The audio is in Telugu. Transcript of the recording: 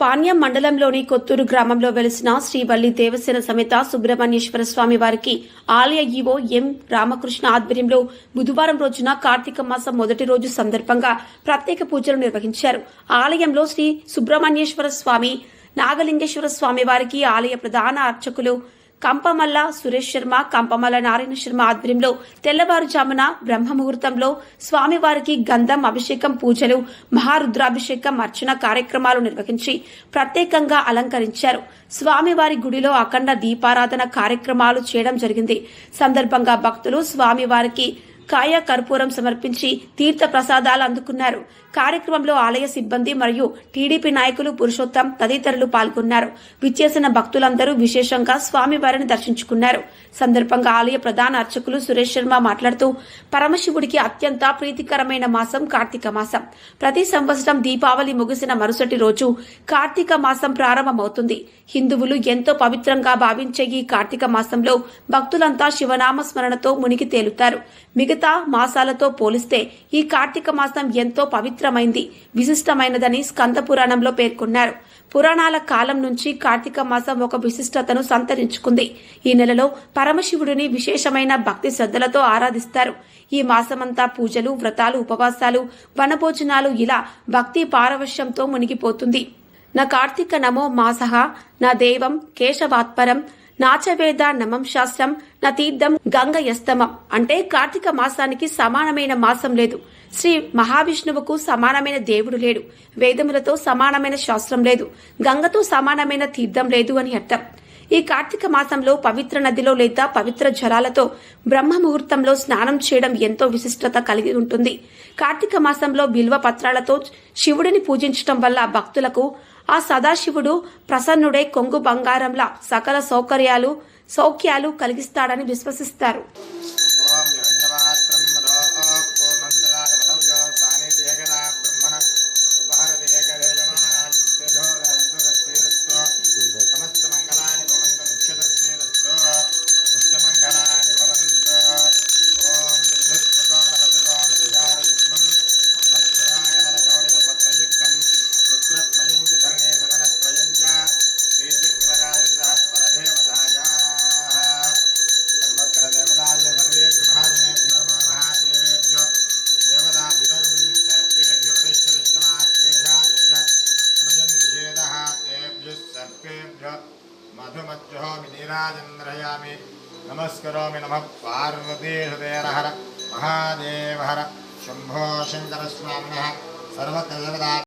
పాణ్యం మండలంలోని కొత్తూరు గ్రామంలో వెలిసిన శ్రీవల్లి దేవసేన సమేత సుబ్రహ్మణ్యేశ్వర స్వామి వారికి ఆలయ ఈవో ఎం రామకృష్ణ ఆధ్వర్యంలో బుధవారం రోజున కార్తీక మాసం మొదటి రోజు సందర్భంగా ప్రత్యేక పూజలు నిర్వహించారు. ఆలయంలో శ్రీ సుబ్రహ్మణ్యేశ్వర స్వామి నాగలింగేశ్వర స్వామి వారికి ఆలయ ప్రధాన అర్చకులు కంపమల్ల సురేష్ శర్మ కంపమల్ల నారాయణ శర్మ ఆధ్వర్యంలో తెల్లవారుజామున బ్రహ్మముహూర్తంలో స్వామివారికి గంధం అభిషేకం పూజలు మహారుద్రాభిషేకం అర్చన కార్యక్రమాలు నిర్వహించి ప్రత్యేకంగా అలంకరించారు. స్వామివారి గుడిలో అఖండ దీపారాధన కార్యక్రమాలు చేయడం జరిగింది. సందర్భంగా భక్తులు స్వామివారికి కాయ కర్పూరం సమర్పించి తీర్థ ప్రసాదాలు అందుకున్నారు. కార్యక్రమంలో ఆలయ సిబ్బంది మరియు టీడీపీ నాయకులు పురుషోత్తం తదితరులు పాల్గొన్నారు. విచ్చేసిన భక్తులందరూ విశేషంగా స్వామివారిని దర్శించుకున్నారు. సందర్భంగా ఆలయ ప్రధాన అర్చకులు సురేష్ శర్మ మాట్లాడుతూ పరమశివుడికి అత్యంత ప్రీతికరమైన మాసం కార్తీక మాసం. ప్రతి సంవత్సరం దీపావళి ముగిసిన మరుసటి రోజు కార్తీక మాసం ప్రారంభమవుతుంది. హిందువులు ఎంతో పవిత్రంగా భావించే ఈ కార్తీక మాసంలో భక్తులంతా శివనామ స్మరణతో మునిగి తేలుతారు. మిగతా మాసాలతో పోలిస్తే ఈ కార్తీక మాసం ఎంతో పవిత్రమైంది. విశిష్టమైనదని స్కంద పురాణంలో పేర్కొన్నారు. పురాణాల కాలం నుంచి కార్తీక మాసం ఒక విశిష్టతను సంతరించుకుంది. ఈ నెలలో పరమశివుడిని విశేషమైన భక్తి శ్రద్ధలతో ఆరాధిస్తారు. ఈ మాసమంతా పూజలు వ్రతాలు ఉపవాసాలు వనభోజనాలు ఇలా భక్తి పారవశ్యంతో మునిగిపోతుంది. నా కార్తీక నమో మాసహ నా దేవం కేశవాత్పరం నాచవేద నమం శాస్త్రం నా తీర్థం గంగ యస్తమం అంటే కార్తీక మాసానికి సమానమైన మాసం లేదు. శ్రీ మహావిష్ణువుకు సమానమైన దేవుడు లేడు. వేదములతో సమానమైన శాస్త్రం లేదు. గంగతో సమానమైన తీర్థం లేదు అని అర్థం. ఈ కార్తీక మాసంలో పవిత్ర నదిలో లేదా పవిత్ర జలాలతో బ్రహ్మ ముహూర్తంలో స్నానం చేయడం ఎంతో విశిష్టత కలిగి ఉంటుంది. కార్తీక మాసంలో బిల్వ పత్రాలతో శివుడిని పూజించడం వల్ల భక్తులకు ఆ సదాశివుడు ప్రసన్నుడై కొంగు బంగారంలా సకల సౌకర్యాలు సౌఖ్యాలు కలిగిస్తాడని విశ్వసిస్తారు. అల్పేభ్య మధుమధ్యోమి నీరాజంద్రయామి నమస్కరోమి నమ పార్వతీహృదయహర మహాదేవ హర శంభో శంకరస్వామిన సర్వత్ర